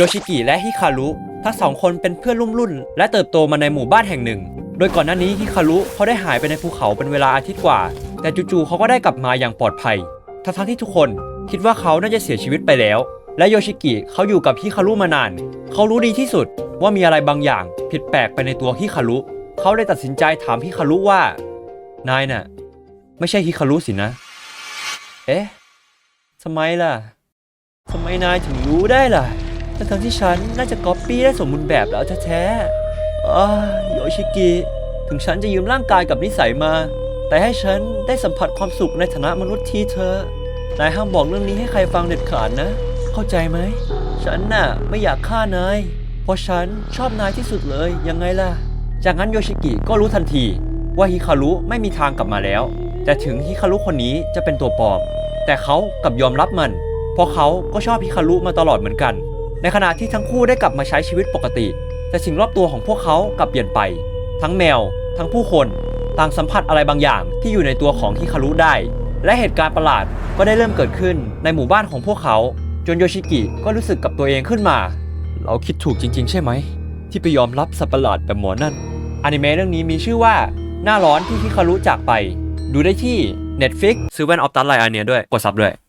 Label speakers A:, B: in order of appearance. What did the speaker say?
A: โยชิกิและฮิคารุทั้งสองคนเป็นเพื่อนรุ่มรุ่น และเติบโตมาในหมู่บ้านแห่งหนึ่ง โดยก่อนหน้านี้ฮิคารุเขาได้หายไปในภูเขาเป็นเวลาอาทิตย์กว่า แต่จู่ๆเขาก็ได้กลับมาอย่างปลอดภัย ทั้งที่ทุกคนคิดว่าเขาน่าจะเสียชีวิตไปแล้ว และโยชิกิเขาอยู่กับฮิคารุมานาน เขารู้ดีที่สุดว่ามีอะไรบางอย่างผิดแปลกไปในตัวฮิคารุ เขาเลยตัดสินใจถามฮิคารุว่า นายน่ะ ไม่ใช่ฮิคารุสินะ เอ๊ะทำไมล่ะทำไมนายถึงรู้ได้ล่ะ ทั้งที่ฉันน่าจะก๊อปปี้ได้สมบูรณ์แบบแล้วแท้ๆอ้าโยชิกิ ถึงฉันจะยืมร่างกายกับนิสัยมา แต่ให้ฉันได้สัมผัสความสุขในฐานะมนุษย์ทีเธอะนายห้ามบอกเรื่องนี้ให้ใครฟังเด็ดขาดนะ เข้าใจไหม ฉันน่ะไม่อยากฆ่านาย เพราะฉันชอบนายที่สุดเลย ยังไงล่ะ จากนั้นโยชิกิก็รู้ทันทีว่าฮิคารุไม่มีทางกลับมาแล้ว แต่ถึงฮิคารุคนนี้จะเป็นตัวปลอม แต่เขากลับยอมรับมัน เพราะเขาก็ชอบฮิคารุมาตลอดเหมือนกัน ในขณะที่ทั้งคู่ได้กลับมาใช้ชีวิตปกติ แต่สิ่งรอบตัวของพวกเขากลับเปลี่ยนไป ทั้งแมว ทั้งผู้คนต่างสัมผัสอะไรบางอย่างที่อยู่ในตัวของฮิคารุได้ และเหตุการณ์ประหลาดก็ได้เริ่มเกิดขึ้นในหมู่บ้านของพวกเขา จนโยชิกิก็รู้สึกกับตัวเองขึ้นมา เราคิดถูกจริง ๆ ใช่ไหม ที่ไปยอมรับสัตว์ประหลาดแบบหมอนั่นอนิเมะเรื่องนี้มีชื่อว่า หน้าร้อนที่ฮิคารุจากไป ดูได้ที่ Netflix ซื้อแว่นออฟตัสไลน์อันเนี้ยด้วยกดซับด้วย